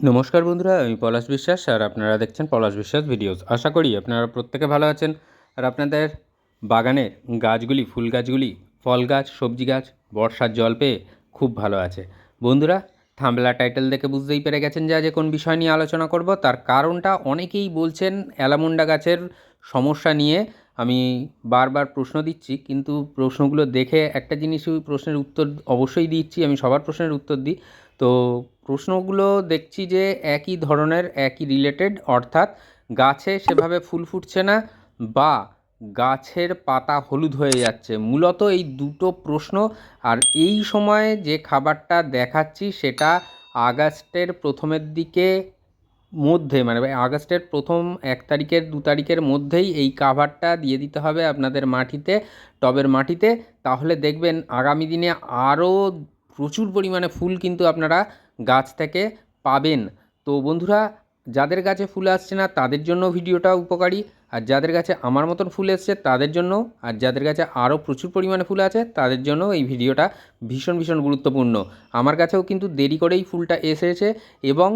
নমস্কার বন্ধুরা, আমি পলাশ বিশ্বাস আর আপনারা দেখছেন পলাশ বিশ্বাস ভিডিওস আশা করি আপনারা প্রত্যেকে ভালো আছেন আর আপনাদের বাগানের গাছগুলি, ফুল গাছগুলি, ফল গাছ, সবজি গাছ, বর্ষার জল পেয়ে খুব ভালো আছে। বন্ধুরা, থামলা টাইটেল দেখে বুঝতেই পেরে গেছেন যে আজ কোন বিষয় নিয়ে আলোচনা করব। তার কারণটা অনেকেই বলছেন অ্যালামুন্ডা গাছের সমস্যা নিয়ে। আমি বারবার প্রশ্ন দিচ্ছি, কিন্তু প্রশ্নগুলো দেখে একটা জিনিস ওই প্রশ্নের উত্তর অবশ্যই দিচ্ছি, আমি সবার প্রশ্নের উত্তর দিই। তো প্রশ্নগুলো দেখছি যে একই ধরনের, একই রিলেটেড অর্থাৎ গাছে সেভাবে ফুল ফুটছে না বা গাছের পাতা হলুদ হয়ে যাচ্ছে। মূলত এই দুটো প্রশ্ন আর এই সময়ে যে খাবারটা দেখাচ্ছি সেটা আগস্টের প্রথমের দিকে মধ্যে মানে আগস্টের প্রথম এক তারিখের, দু তারিখের মধ্যেই এই কাভারটা দিয়ে দিতে হবে আপনাদের মাটিতে, টবের মাটিতে। তাহলে দেখবেন আগামী দিনে আরও প্রচুর পরিমাণে ফুল কিন্তু আপনারা গাছ থেকে পাবেন। তো বন্ধুরা, যাদের গাছে ফুল আসছে না, তাদের জন্য ভিডিওটা উপকারী। আর যাদের কাছে আমার মতন ফুল এসছে, তাদের জন্য। আর যাদের কাছে আরও প্রচুর পরিমাণে ফুল আছে, তাদের জন্য এই ভিডিওটা ভীষণ ভীষণ গুরুত্বপূর্ণ। আমার কাছেও কিন্তু দেরি করেই ফুলটা এসেছে এবং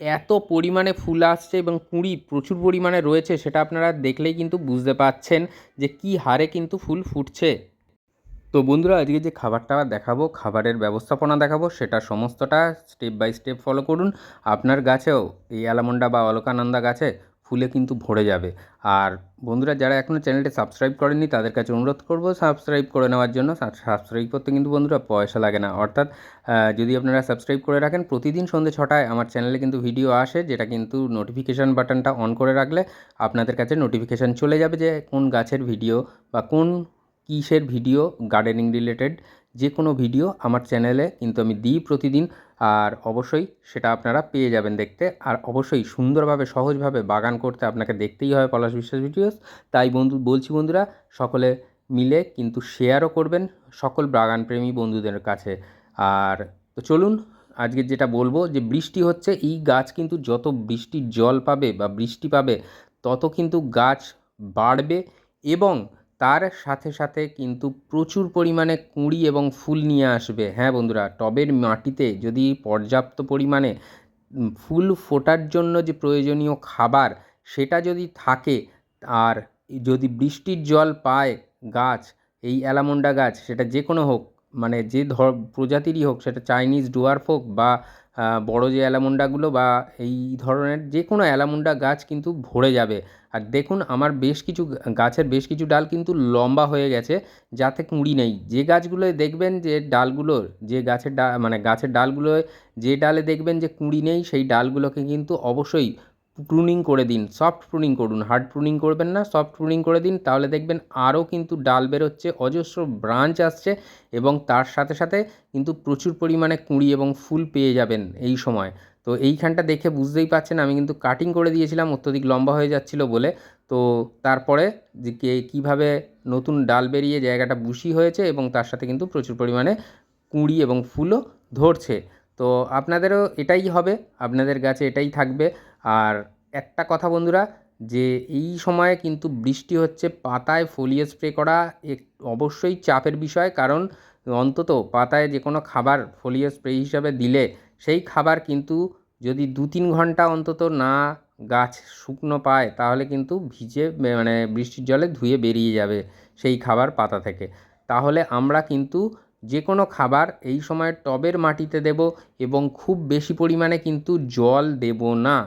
এত পরিমাণে ফুল আসছে এবং কুঁড়ি প্রচুর পরিমাণে রয়েছে, সেটা আপনারা দেখলেই কিন্তু বুঝতে পাচ্ছেন যে কী হারে কিন্তু ফুল ফুটছে। তো বন্ধুরা, আজকে যে খাবারটা দেখাবো, খাবারের ব্যবস্থাপনা দেখাবো, সেটা সমস্তটা স্টেপ বাই স্টেপ ফলো করুন। আপনার গাছেও এই অ্যালামন্ডা বা অলকানন্দা গাছে ফুলে কিন্তু ভরে যাবে। আর বন্ধুরা, যারা এখনও চ্যানেলটি সাবস্ক্রাইব করেননি, তাদের কাছে অনুরোধ করব সাবস্ক্রাইব করে নেওয়ার জন্য। সাবস্ক্রাইব করতে কিন্তু বন্ধুরা পয়সা লাগে না। অর্থাৎ যদি আপনারা সাবস্ক্রাইব করে রাখেন, প্রতিদিন সন্ধ্যে ছটায় আমার চ্যানেলে কিন্তু ভিডিও আসে, যেটা কিন্তু নোটিফিকেশান বাটনটা অন করে রাখলে আপনাদের কাছে নোটিফিকেশান চলে যাবে যে কোন গাছের ভিডিও বা কোন কিসের ভিডিও গার্ডেনিং রিলেটেড যে কোনো ভিডিও আমার চ্যানেলে কিন্তু আমি দিই প্রতিদিন। আর অবশ্যই সেটা আপনারা পেয়ে যাবেন দেখতে। আর অবশ্যই সুন্দরভাবে, সহজভাবে বাগান করতে আপনাকে দেখতেই হবে পলাশ বিশ্বাস ভিডিওস তাই বন্ধু, বলছি বন্ধুরা, সকলে মিলে কিন্তু শেয়ারও করবেন সকল বাগানপ্রেমী বন্ধুদের কাছে। আর তো চলুন, আজকে যেটা বলব যে বৃষ্টি হচ্ছে, এই গাছ কিন্তু যত বৃষ্টির জল পাবে বা বৃষ্টি পাবে, তত কিন্তু গাছ বাড়বে এবং তার সাথে সাথে কিন্তু প্রচুর পরিমাণে কুঁড়ি এবং ফুল নিয়ে আসবে। হ্যাঁ বন্ধুরা, টবের মাটিতে যদি পর্যাপ্ত পরিমাণে ফুল ফোটার জন্য যে প্রয়োজনীয় খাবার সেটা যদি থাকে আর যদি বৃষ্টির জল পায় গাছ, এই অ্যালামন্ডা গাছ, সেটা যে কোনো হোক মানে যে ধর, প্রজাতিরই হোক, সেটা চাইনিজ ডুয়ার্ফ হোক বা বড় যে অ্যালামুন্ডাগুলো বা এই ধরনের যে কোনো অ্যালামুন্ডা গাছ কিন্তু ভরে যাবে। আর দেখুন, আমার বেশ কিছু গাছের বেশ কিছু ডাল কিন্তু লম্বা হয়ে গেছে, যাতে কুঁড়ি নেই। যে গাছগুলো দেখবেন যে ডালগুলোর যে গাছের ডা মানে গাছের ডালগুলো, যে ডালে দেখবেন যে কুঁড়ি নেই, সেই ডালগুলোকে কিন্তু অবশ্যই প্রুনিং করে দিন সফট প্রুনিং করুন হার্ড প্রুনিং করবেন না সফট প্রুনিং করে দিন, তাহলে দেখবেন আরও কিন্তু ডাল বেরোচ্ছে, অজস্র ব্রাঞ্চ আসছে এবং তার সাথে সাথে কিন্তু প্রচুর পরিমাণে কুঁড়ি এবং ফুল পেয়ে যাবেন এই সময়। তো এইখানটা দেখে বুঝতেই পারছেন, আমি কিন্তু কাটিং করে দিয়েছিলাম, অত্যধিক লম্বা হয়ে যাচ্ছিল বলে। তো তারপরে যে কীভাবে নতুন ডাল বেরিয়ে জায়গাটা বুশি হয়েছে এবং তার সাথে কিন্তু প্রচুর পরিমাণে কুঁড়ি এবং ফুলও ধরছে। তো আপনাদেরও এটাই হবে, আপনাদের গাছে এটাই থাকবে। আর একটা কথা বন্ধুরা, যে এই সময়ে কিন্তু বৃষ্টি হচ্ছে, পাতায় ফোলিও স্প্রে করা এক অবশ্যই চাপের বিষয়। কারণ অন্তত পাতায় যে কোনো খাবার ফোলিও স্প্রে হিসাবে দিলে, সেই খাবার কিন্তু যদি দু তিন ঘণ্টা অন্তত না গাছ শুকনো পায়, তাহলে কিন্তু ভিজে মানে বৃষ্টির জলে ধুয়ে বেরিয়ে যাবে সেই খাবার পাতা থেকে। তাহলে আমরা কিন্তু যে কোনো খাবার এই সময় টবের মাটিতে দেব এবং খুব বেশি পরিমাণে কিন্তু জল দেব না।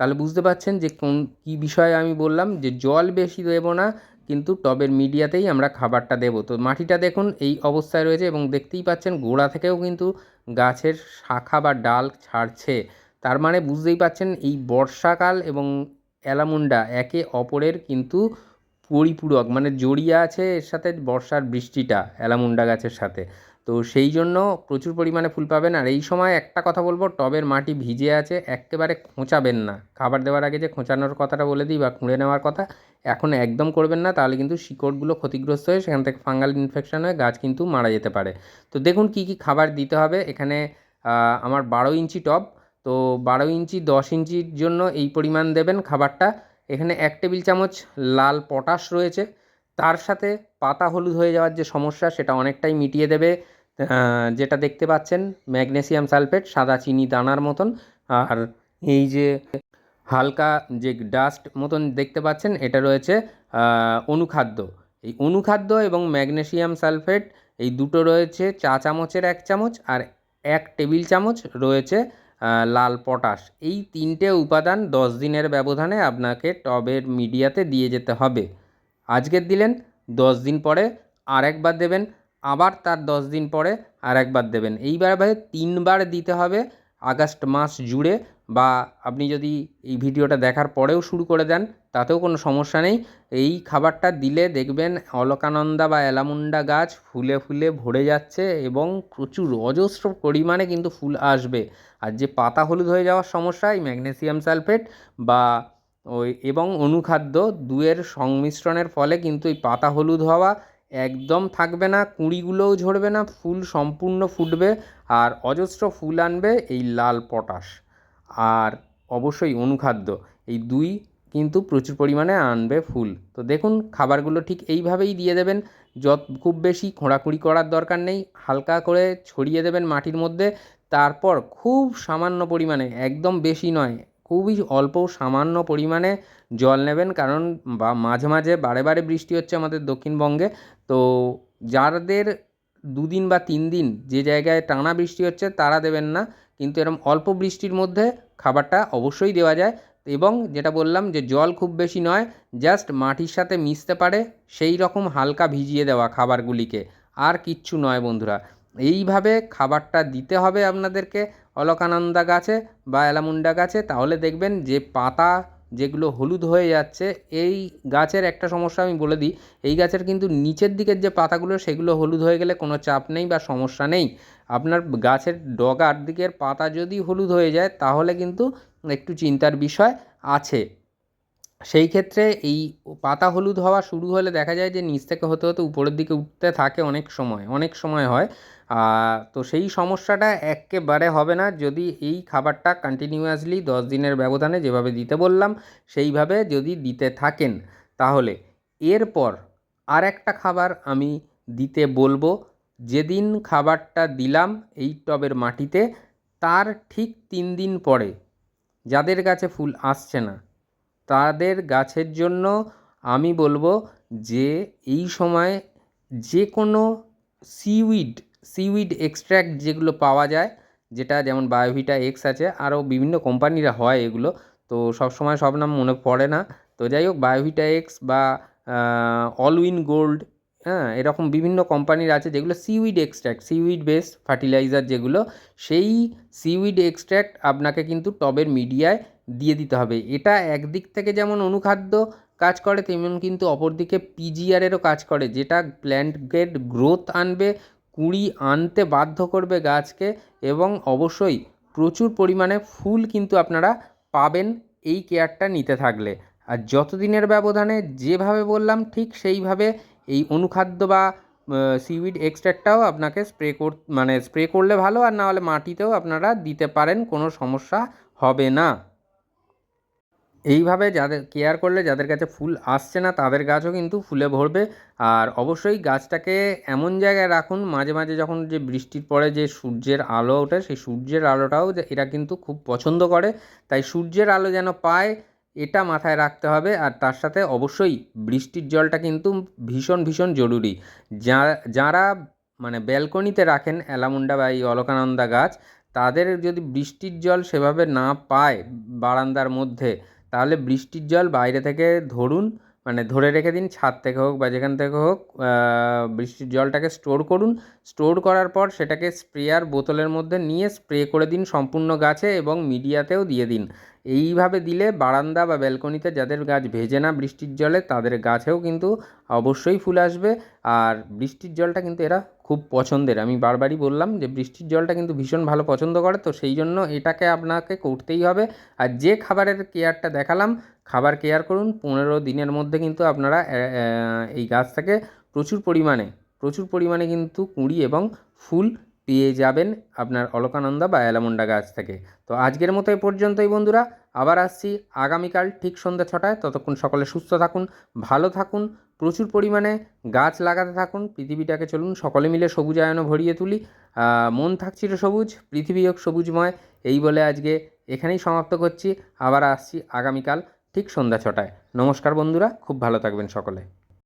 তাহলে বুঝতে পারছেন যে কোন, কী বিষয়ে আমি বললাম যে জল বেশি দেবো না, কিন্তু টবের মিডিয়াতেই আমরা খাবারটা দেবো। তো মাটিটা দেখুন এই অবস্থায় রয়েছে এবং দেখতেই পাচ্ছেন গোড়া থেকেও কিন্তু গাছের শাখা বা ডাল ছাড়ছে। তার মানে বুঝতেই পাচ্ছেন এই বর্ষাকাল এবং অ্যালামুন্ডা একে অপরের কিন্তু পরিপূরক মানে জড়িয়ে আছে এর সাথে বর্ষার বৃষ্টিটা অ্যালামুন্ডা গাছের সাথে। তো সেই জন্য প্রচুর পরিমাণে ফুল পাবেন। আর এই সময় একটা কথা বলব, টবের মাটি ভিজে আছে, একেবারে খোঁচাবেন না। খাবার দেওয়ার আগে যে খোঁচানোর কথাটা বলে দিই বা খুঁড়ে নেওয়ার কথা, এখন একদম করবেন না, তাহলে কিন্তু শিকড়গুলো ক্ষতিগ্রস্ত হয়ে সেখান থেকে ফাঙ্গাল ইনফেকশন হয়ে গাছ কিন্তু মারা যেতে পারে। তো দেখুন কী কী খাবার দিতে হবে। এখানে আমার বারো ইঞ্চি টব, তো বারো ইঞ্চি দশ ইঞ্চির জন্য এই পরিমাণ দেবেন খাবারটা। এখানে এক টেবিল চামচ লাল পটাশ রয়েছে। তার সাথে পাতা হলুদ হয়ে যাওয়ার যে সমস্যা, সেটা অনেকটাই মিটিয়ে দেবে। যেটা দেখতে পাচ্ছেন, ম্যাগনেসিয়াম সালফেট, সাদা চিনি দানার মতন। আর এই যে হালকা যে ডাস্ট মতন দেখতে পাচ্ছেন, এটা রয়েছে অনুখাদ্য। এই অনুখাদ্য এবং ম্যাগনেসিয়াম সালফেট, এই দুটো রয়েছে চা চামচের এক চামচ আর এক টেবিল চামচ রয়েছে লাল পটাশ। এই তিনটে উপাদান দশ দিনের ব্যবধানে আপনাকে টবের মিডিয়াতে দিয়ে যেতে হবে। আজকের দিলেন, দশ দিন পরে আর একবার দেবেন, আবার তার দশ দিন পরে আর একবার দেবেন। এইবার তিনবার দিতে হবে, আগস্ট মাস জুড়ে বা আপনি যদি এই ভিডিওটা দেখার পরেও শুরু করে দেন, তাতেও কোনো সমস্যা নেই। এই খাবারটা দিলে দেখবেন অলকানন্দা বা অ্যালামুন্ডা গাছ ফুলে ফুলে ভরে যাচ্ছে এবং প্রচুর অজস্র পরিমাণে কিন্তু ফুল আসবে। আর যে পাতা হলুদ হয়ে যাওয়ার সমস্যা, এই ম্যাগনেসিয়াম সালফেট বা ওই এবং অনুখাদ্য দুয়ের সংমিশ্রণের ফলে কিন্তু এই পাতা হলুদ হওয়া একদম থাকবে না, কুঁড়িগুলোও ঝরবে না, ফুল সম্পূর্ণ ফুটবে আর অজস্র ফুল আনবে এই লাল পটাশ। আর অবশ্যই অনুখাদ্য। এই দুই কিন্তু প্রচুর পরিমাণে আনবে ফুল। তো দেখুন, খাবারগুলো ঠিক এইভাবেই দিয়ে দেবেন। যত, খুব বেশি খোঁড়াখুঁড়ি করার দরকার নেই। হালকা করে ছড়িয়ে দেবেন মাটির মধ্যে। তারপর খুব সামান্য পরিমাণে, একদম বেশি নয়, খুবই অল্প সামান্য পরিমাণে জল নেবেন। কারণ বা, মাঝে মাঝে বারে বারে বৃষ্টি হচ্ছে আমাদের দক্ষিণবঙ্গে। তো যাদের দুদিন বা তিন দিন যে জায়গায় টানা বৃষ্টি হচ্ছে, তারা দেবেন না। কিন্তু এরকম অল্প বৃষ্টির মধ্যে খাবারটা অবশ্যই দেওয়া যায় এবং যেটা বললাম যে জল খুব বেশি নয় জাস্ট মাটির সাথে মিশতে পারে সেই রকম হালকা ভিজিয়ে দেওয়া খাবারগুলিকে। আর কিচ্ছু নয় বন্ধুরা, এইভাবে খাবারটা দিতে হবে আপনাদেরকে অলকানন্দা গাছে বা অ্যালামুন্ডা গাছে। তাহলে দেখবেন যে পাতা যেগুলো হলুদ হয়ে যাচ্ছে, এই গাছের একটা সমস্যা আমি বলে দিই, এই গাছের কিন্তু নিচের দিকের যে পাতাগুলো সেগুলো হলুদ হয়ে গেলে কোনো চাপ নেই বা সমস্যা নেই। আপনার গাছের ডগার দিকের পাতা যদি হলুদ হয়ে যায়, তাহলে কিন্তু একটু চিন্তার বিষয় আছে। সেই ক্ষেত্রে এই পাতা হলুদ হওয়া শুরু হলে দেখা যায় যে নিচ থেকে হতে হতে উপরের দিকে উঠতে থাকে অনেক সময় অনেক সময় হয়। তো সেই সমস্যাটা একেবারে হবে না। যদি এই খাবারটা কন্টিনিউয়াসলি দশ দিনের ব্যবধানে যেভাবে দিতে বললাম, সেইভাবে যদি দিতে থাকেন, তাহলে এরপর আর একটা খাবার আমি দিতে বলব। যেদিন খাবারটা দিলাম এই টবের মাটিতে, তার ঠিক তিন দিন পরে, যাদের গাছে ফুল আসছে না, তাদের গাছের জন্য আমি বলব যে এই সময় যে কোনো সিউইড সিউইড এক্সট্র্যাক্ট যেগুলো পাওয়া যায়, যেটা যেমন বায়োভিটা এক্স আছে, আরও বিভিন্ন কোম্পানিরা হয় এগুলো, তো সব সময় সব নাম মনে পড়ে না। তো যাই হোক বায়োভিটা এক্স বা অলউইন গোল্ড হ্যাঁ এরকম বিভিন্ন কোম্পানির আছে যেগুলো seaweed extract seaweed base fertiliser যেগুলো, সেই সিউইড এক্সট্র্যাক্ট আপনাকে কিন্তু টবের মিডিয়ায় দিয়ে দিতে হবে। এটা একদিক থেকে যেমন অনুখাদ্য কাজ করে, তেমন কিন্তু অপরদিকে পিজিআরেরও কাজ করে, যেটা প্ল্যান্ট গ্রেড গ্রোথ আনবে, কুঁড়ি আনতে বাধ্য করবে গাছকে এবং অবশ্যই প্রচুর পরিমাণে ফুল কিন্তু আপনারা পাবেন এই কেয়ারটা নিতে থাকলে। আর যত দিনের ব্যবধানে যেভাবে বললাম ঠিক সেইভাবে এই অনুখাদ্য বা সিউইড এক্সট্র্যাক্টটাও আপনাকে স্প্রে কর মানে স্প্রে করলে ভালো আর না হলে মাটিতেও আপনারা দিতে পারেন, কোনো সমস্যা হবে না। এইভাবে যাদের কেয়ার করলে যাদের কাছে ফুল আসছে না, তাদের গাছও কিন্তু ফুলে ভরবে। আর অবশ্যই গাছটাকে এমন জায়গায় রাখুন, মাঝে মাঝে যখন যে বৃষ্টির পরে যে সূর্যের আলো ওঠে, সেই সূর্যের আলোটাও এরা কিন্তু খুব পছন্দ করে। তাই সূর্যের আলো যেন পায় এটা মাথায় রাখতে হবে আর তার সাথে অবশ্যই বৃষ্টির জলটা কিন্তু ভীষণ ভীষণ জরুরি। যা, যারা মানে ব্যালকনিতে রাখেন অ্যালামুন্ডা বা এই অলকানন্দা গাছ, তাদের যদি বৃষ্টির জল সেভাবে না পায় বারান্দার মধ্যে, তাহলে বৃষ্টির জল বাইরে থেকে ধরুন মানে ধরে রেখে দিন ছাদ থেকে হোক বা যেখান থেকে হোক বৃষ্টির জলটাকে স্টোর করুন। স্টোর করার পর সেটাকে স্প্রেয়ার বোতলের মধ্যে নিয়ে স্প্রে করে দিন সম্পূর্ণ গাছে এবং মিডিয়াতেও দিয়ে দিন। এইভাবে দিলে বারান্দা বা ব্যালকনিতে যাদের গাছ ভেজে না বৃষ্টির জলে, তাদের গাছেও কিন্তু অবশ্যই ফুল আসবে। আর বৃষ্টির জলটা কিন্তু এরা খুব পছন্দের। আমি বারবারই বললাম যে, বৃষ্টির জলটা কিন্তু ভীষণ ভালো পছন্দ করে, তো সেই জন্য এটাকে আপনাকে করতেই হবে। আর যে খাবারের কেয়ারটা দেখালাম, খাবার কেয়ার করুন, পনেরো দিনের মধ্যে কিন্তু আপনারা এই গাছ থেকে প্রচুর পরিমাণে প্রচুর পরিমাণে কিন্তু কুঁড়ি এবং ফুল পেয়ে যাবেন আপনার অলকানন্দা বা অ্যালামন্ডা গাছ থেকে। তো আজকের মতো এ পর্যন্তই বন্ধুরা। আবার আসছি আগামীকাল ঠিক সন্ধ্যা ছটায়। ততক্ষণ সকলে সুস্থ থাকুন, ভালো থাকুন, প্রচুর পরিমাণে গাছ লাগাতে থাকুন, পৃথিবীটাকে চলুন সকলে মিলে সবুজায়নও ভরিয়ে তুলি। মন থাকছিল সবুজ, পৃথিবী হোক সবুজময়, এই বলে আজকে এখানেই সমাপ্ত করছি। আবার আসছি আগামীকাল ঠিক সন্ধ্যা ছটায়। নমস্কার বন্ধুরা, খুব ভালো থাকবেন সকলে।